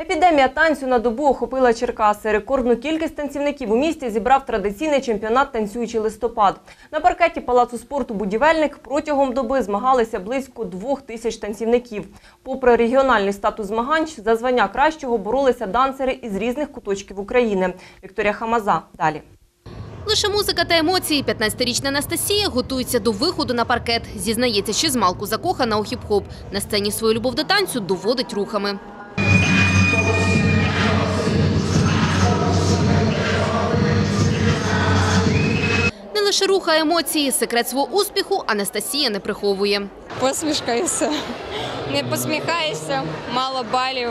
Епідемія танцю на добу охопила Черкаси. Рекордну кількість танцівників у місті зібрав традиційний чемпіонат «Танцюючий листопад». На паркеті Палацу спорту «Будівельник» протягом доби змагалися близько двох тисяч танцівників. Попри регіональний статус змагань, за звання кращого боролися дансери із різних куточків України. Вікторія Хамаза. Далі. Лише музика та емоції. 15-річна Анастасія готується до виходу на паркет. Зізнається, що з малку закохана у хіп-хоп. На сцені свою любов до танцю доводить рухами. Рух, емоції. Секрет свого успіху Анастасія не приховує. посмішка і все. Не посміхаєшся, мало балів.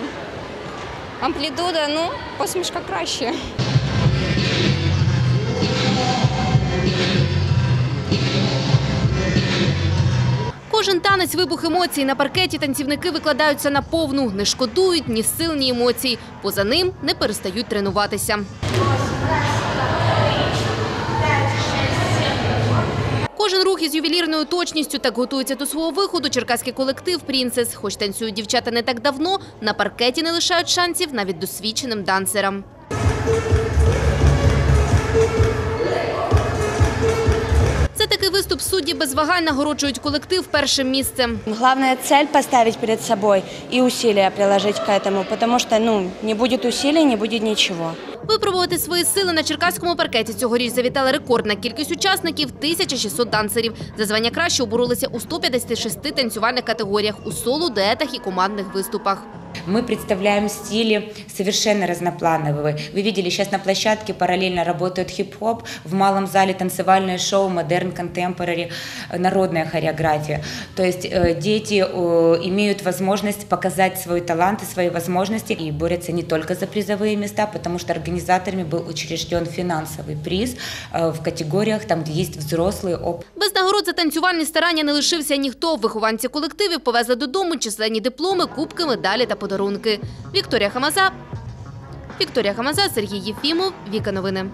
Амплітуда, ну, посмішка краще. Кожен танець – вибух емоцій. На паркеті танцівники викладаються на повну, не шкодують ні сил, ні емоцій. Поза ним не перестають тренуватися. Кожен рух із ювелірною точністю так готується до свого виходу черкаський колектив «Прінцес». Хоч танцюють дівчата не так давно, на паркеті не лишають шансів навіть досвідченим дансерам. Виступ без вагань нагороджують колектив першим місцем. Главная цель поставить перед собой и усилия приложить к этому, потому что, ну, не будет усилий, не будет ничего. Випробувати свої сили на черкаському паркеті цьогоріч завітала рекордна кількість учасників – 1600 дансерів. За звання кращого боролися у 156 танцювальних категоріях – у соло, дуетах і командних виступах. Мы представляем стили совершенно разноплановые. Вы видели, сейчас на площадке параллельно работают хип-хоп, в малом зале танцевальное шоу, модерн, контемпорари, народная хореография. То есть э, дети э, имеют возможность показать свой талант и свои возможности и борются не только за призовые места, потому что организаторами был учрежден финансовый приз э, в категориях, там, где есть взрослые, оп- Без нагород за танцювальні старання не лишився ніхто. Вихованці колективів повезли додому численні дипломи, кубки, медалі та Подарунки. Вікторія Хамаза, Вікторія Хамаза, Сергій Єфімов, Віка Новини.